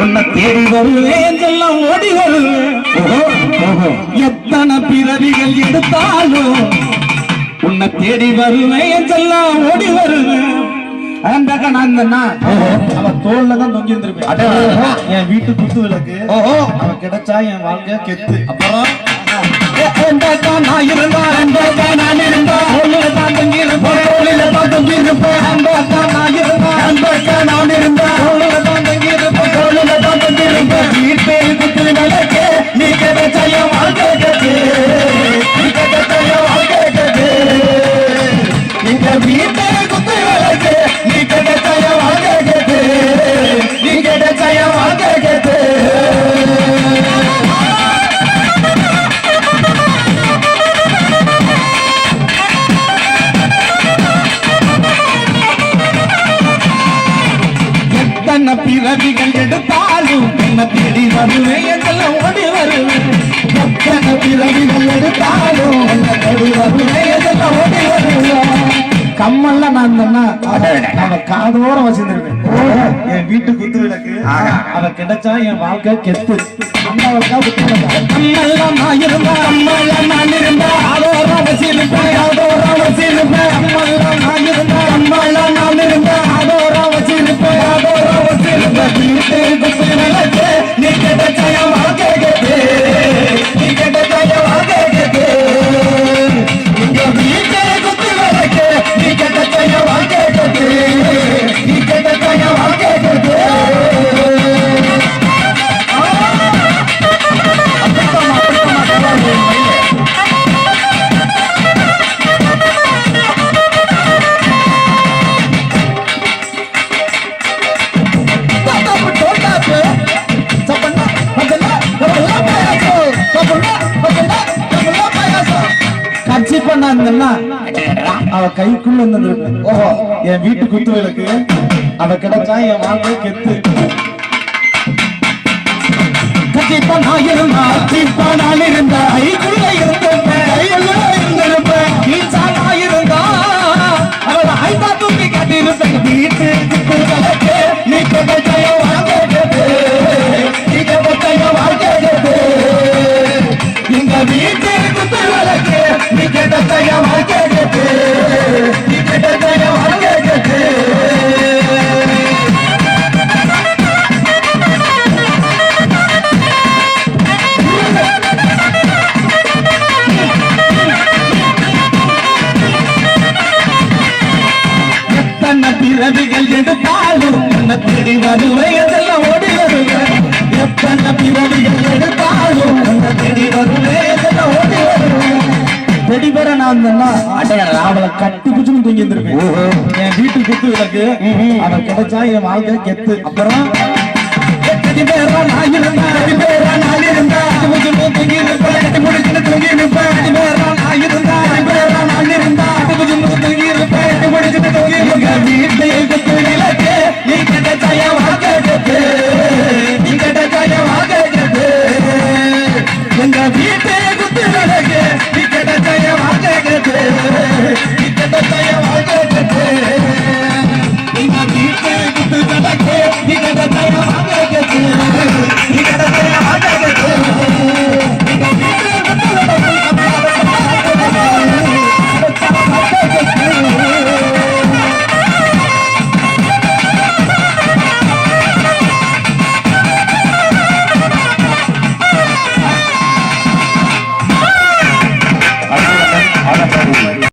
உன்னை தேடி வருவேன் எல்லாம் ஓடி வருவேன். எத்தனை பிறவிகள் எடுத்தாலும் உன்னை தேடி வருவேன் எல்லாம் ஓடி வருவேன். அந்த நான் அவன் தோல்ல தான் தொங்கி இருந்திருப்பேன். என் வீட்டு குத்து விளக்கு. அவன் கிடைச்சா என் வாழ்க்கை கெத்து. அப்புறம்? நான் இருந்தா நான் இருந்தா. பிறவிகள் எடுத்தாலும் என்ன தேடி வருவேன் என்றெல்லாம் ஓடி வருவேன் எத்தனை பிறவிகள் எடுத்தாலும் என்ன தேடி வருவேன் என்றெல்லாம் ஓடி வருவேன் கம்மல்ல நான் தானா அவ காதோட வச்சிருந்திருப்பேன். என் வீட்டு குத்து விளக்கு அவ கிடைச்சா என் வாழ்க்கை கெத்து. அம்மாவுக்கா குத்து விளக்கு. கம்மெல்லாம் நான் இருந்தா கம்மெல்லாம் நான் இருந்தா அதோட வச்சிருப்பேன் அதோட வச்சிருப்பேன். கம்மெல்லாம் நான் இருந்தா. பண்ணாங்கன்னா அவ கைக்குள்ள இருந்திருப்பேன் ஓஹோ என் வீட்டு குத்து விளக்கு. அவ கிடைச்சா என் வாழ்க்கை கெத்து. கண்டிப்பா நான் இருந்தா கண்டிப்பா நான் இருந்தா பிறவிகள் எடுத்தாலும் என்ன தேடி பெற நான் அவளை கட்டி பிடிச்சுன்னு தூங்கி இருந்திருப்பேன் என் வீட்டு குத்து விளக்கு கிடைச்சா என் வாழ்க்கை கெத்து அப்புறம் தூங்கி இருப்பேன் தூங்கி இருப்பேன்